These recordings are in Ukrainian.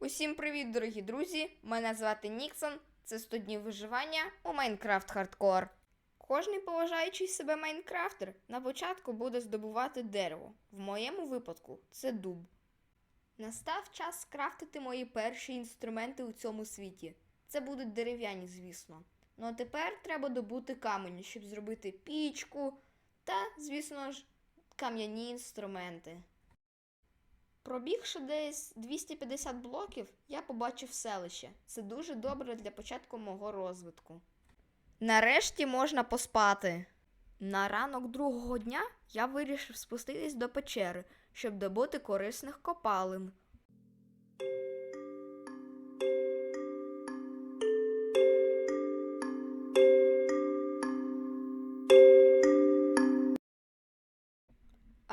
Усім привіт, дорогі друзі! Мене звати Ніксон. Це 100 днів виживання у Майнкрафт Хардкор. Кожний поважаючий себе Майнкрафтер на початку буде здобувати дерево. В моєму випадку це дуб. Настав час скрафтити мої перші інструменти у цьому світі. Це будуть дерев'яні, звісно. Ну а тепер треба добути камені, щоб зробити пічку та, звісно ж, кам'яні інструменти. Пробігши десь 250 блоків, я побачив селище. Це дуже добре для початку мого розвитку. Нарешті можна поспати. На ранок другого дня я вирішив спуститись до печери, щоб добути корисних копалин.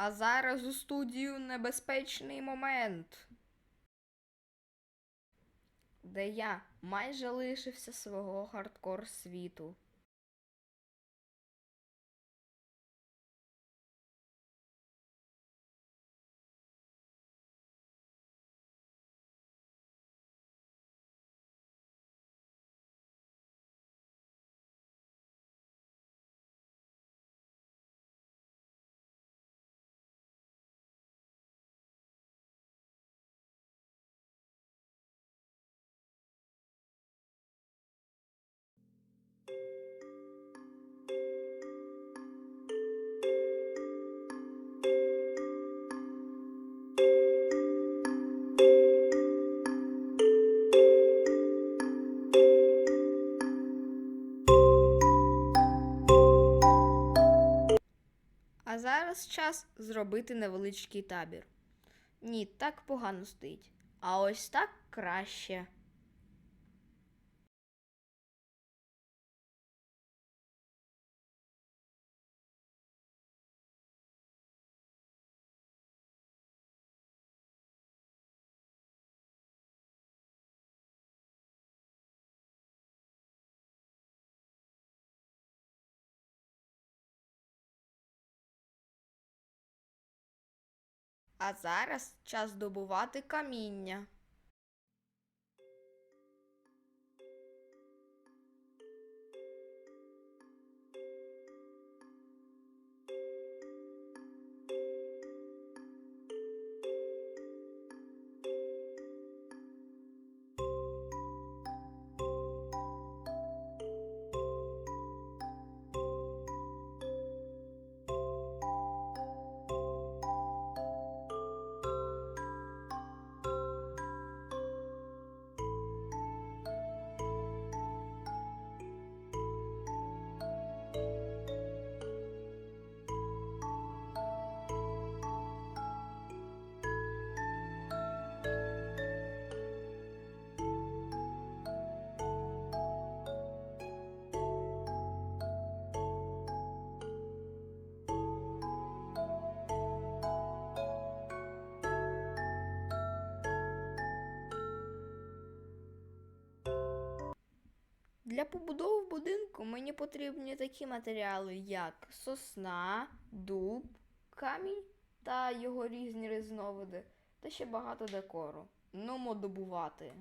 А зараз у студію небезпечний момент, де я майже лишився свого хардкор світу. А зараз час зробити невеличкий табір. Ні, так погано стоїть. А ось так краще. А зараз час добувати каміння. Для побудови будинку мені потрібні такі матеріали, як сосна, дуб, камінь та його різні різновиди, та ще багато декору. Нумо добувати.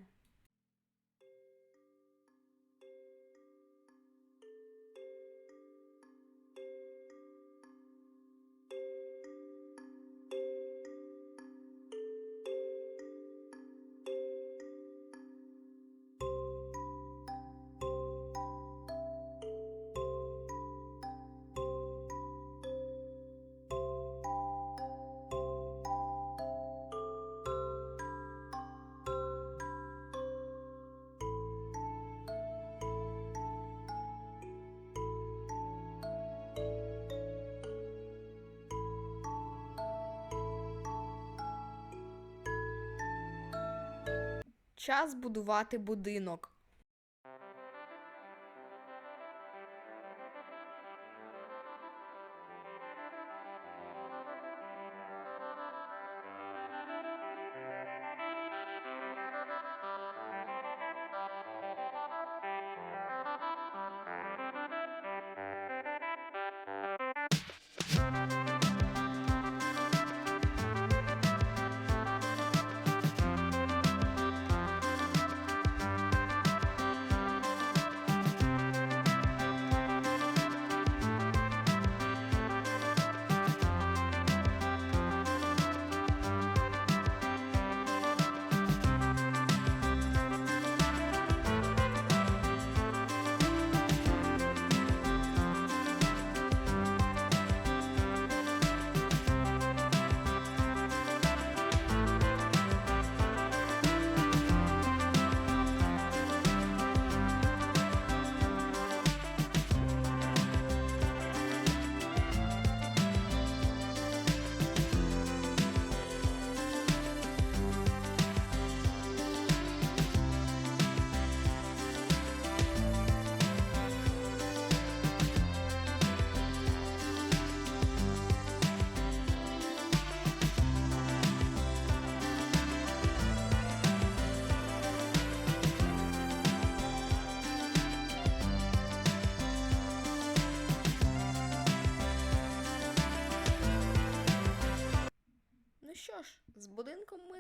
час будувати будинок.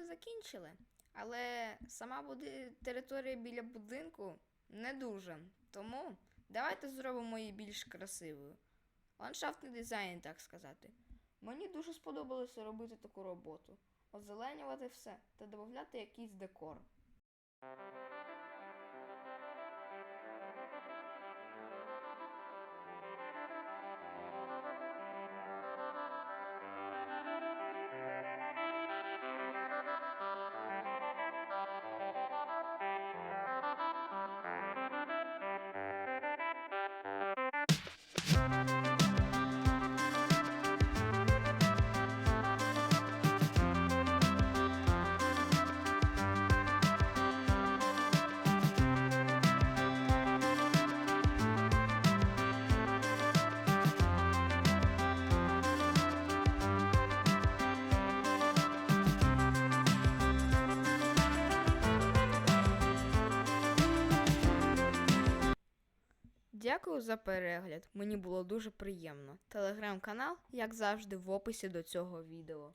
Закінчили. Але сама буде територія біля будинку не дуже. Тому давайте зробимо її більш красивою. Ландшафтний дизайн, так сказати. Мені дуже сподобалося робити таку роботу. Озеленювати все та додати якийсь декор. Дякую за перегляд. Мені було дуже приємно. Телеграм-канал, як завжди, в описі до цього відео.